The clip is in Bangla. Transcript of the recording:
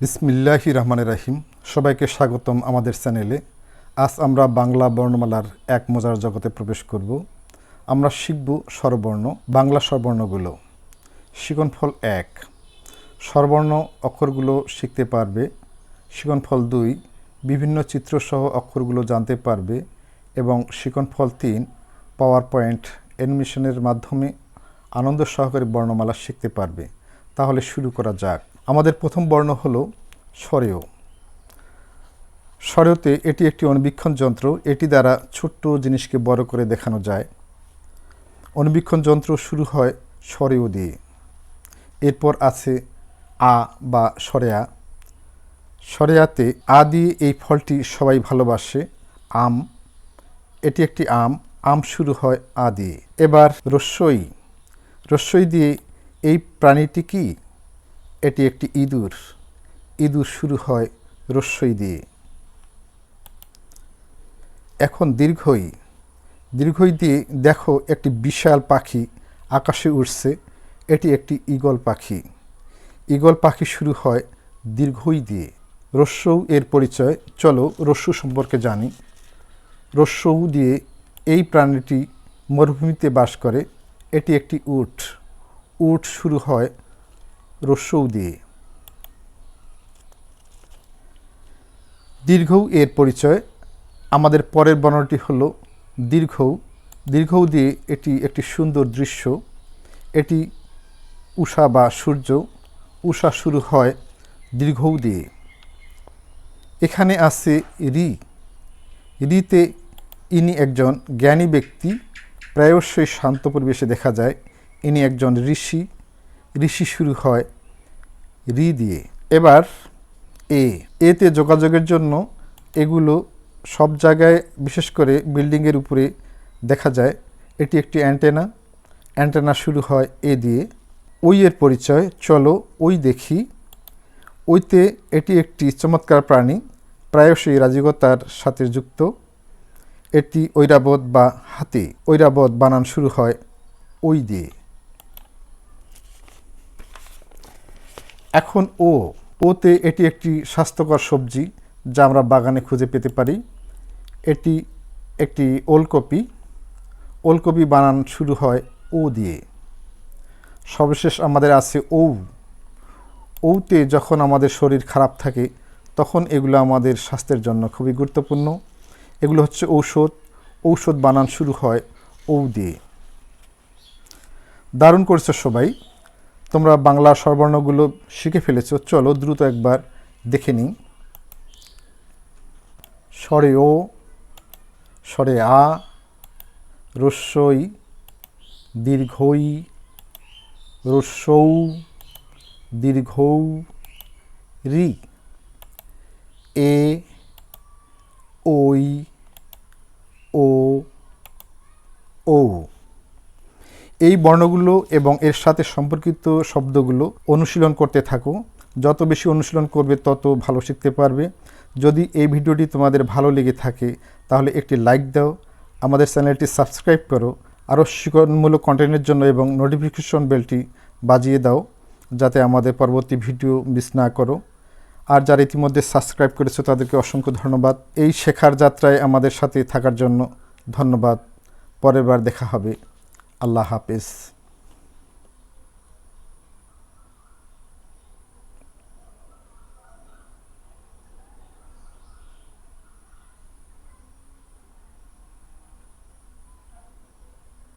বিসমিল্লাহি রহমান রাহিম। সবাইকে স্বাগতম আমাদের চ্যানেলে। আজ আমরা বাংলা বর্ণমালার এক মজার জগতে প্রবেশ করব। আমরা শিখব স্বরবর্ণ, বাংলা স্বরবর্ণগুলো। শিকনফল এক। স্বরবর্ণ অক্ষরগুলো শিখতে পারবে। শিকনফল দুই। বিভিন্ন চিত্রসহ অক্ষরগুলো জানতে পারবে এবং শিকনফল তিন। পাওয়ার পয়েন্ট অ্যানিমেশনের মাধ্যমে আনন্দ সহকারে বর্ণমালা শিখতে পারবে। তাহলে শুরু করা যাক। আমাদের প্রথম বর্ণ হলো স্বরেয় স্বরেয়তে এটি একটি অনুবীক্ষণ যন্ত্র, এটি দ্বারা ছোট্ট জিনিসকে বড় করে দেখানো যায়। অনুবীক্ষণ যন্ত্র শুরু হয় স্বরেয় দিয়ে। এরপর আছে আ বা সরেয়া। সরেয়াতে আ দিয়ে এই ফলটি সবাই ভালোবাসে, আম। এটি একটি আম আম শুরু হয় আ দিয়ে। এবার রস্যই। রস্যই দিয়ে এই প্রাণীটি কি? এটি একটি ইঁদুর। ইঁদুর শুরু হয় রস্যই দিয়ে। এখন দীর্ঘই। দীর্ঘই দিয়ে দেখো একটি বিশাল পাখি আকাশে উঠছে এটি একটি ঈগল পাখি। ঈগল পাখি শুরু হয় দীর্ঘই দিয়ে। রস্যৌ এর পরিচয়। চলো রস্যু সম্পর্কে জানি। রস্যৌ দিয়ে এই প্রাণীটি মরুভূমিতে বাস করে। এটি একটি উট। উট শুরু হয় রস্যৌ দিয়ে দীর্ঘৌ এর পরিচয়। আমাদের পরের বর্ণটি হল দীর্ঘৌ। দীর্ঘৌ দিয়ে এটি একটি সুন্দর দৃশ্য। এটি উষা বা সূর্য। উষা শুরু হয় দীর্ঘৌ দিয়ে এখানে আছে রি। রিতে ইনি একজন জ্ঞানী ব্যক্তি। প্রায়শই শান্ত পরিবেশে দেখা যায়। ইনি একজন ঋষি। ঋষি শুরু হয় রি দিয়ে। এবার এ এতে যোগাযোগের জন্য এগুলো সব জায়গায়, বিশেষ করে বিল্ডিংয়ের উপরে দেখা যায়, এটি একটি অ্যান্টেনা অ্যান্টেনা শুরু হয় এ দিয়ে। ওই এর পরিচয়, চলো ওই দেখি। ওইতে এটি একটি চমৎকার প্রাণী, প্রায়শই রাজিকতার সাথে যুক্ত। এটি ঐরাবত বা হাতি। ঐরাবত বানান শুরু হয় ওই দিয়ে। এখন ও, ওতে এটি একটি স্বাস্থ্যকর সবজি যা আমরা বাগানে খুঁজে পেতে পারি। এটি একটি ওলকপি। ওলকপি বানান শুরু হয় ও দিয়ে। সর্বশেষ আমাদের আছে ঔ। ঔতে যখন আমাদের শরীর খারাপ থাকে, তখন এগুলো আমাদের স্বাস্থ্যের জন্য খুবই গুরুত্বপূর্ণ। এগুলো হচ্ছে ঔষধ। ঔষধ বানান শুরু হয় ঔ দিয়ে। দারুণ করছ সবাই। তোমরা বাংলা স্বরবর্ণগুলো শিখে ফেলেছ। চলো দ্রুত একবার দেখে নিই। স্বরে ও, স্বরে আ, রস্যই, দীর্ঘই, রস্যৌ, দীর্ঘৌ, রি। এ ওই ও ও এই বর্ণগুলো এবং এর সাথে সম্পর্কিত শব্দগুলো অনুশীলন করতে থাকো। যত বেশি অনুশীলন করবে, তত ভালো শিখতে পারবে। যদি এই ভিডিওটি তোমাদের ভালো লেগে থাকে, তাহলে একটি লাইক দাও, আমাদের চ্যানেলটি সাবস্ক্রাইব করো, আরও শিক্ষণমূলক কন্টেন্টের জন্য এবং নোটিফিকেশন বেলটি বাজিয়ে দাও, যাতে আমাদের পরবর্তী ভিডিও মিস না করো। আর যারা ইতিমধ্যে সাবস্ক্রাইব করেছ, তাদেরকে অসংখ্য ধন্যবাদ। এই শেখার যাত্রায় আমাদের সাথে থাকার জন্য ধন্যবাদ। পরের বার দেখা হবে। আল্লাহ হাফেজ।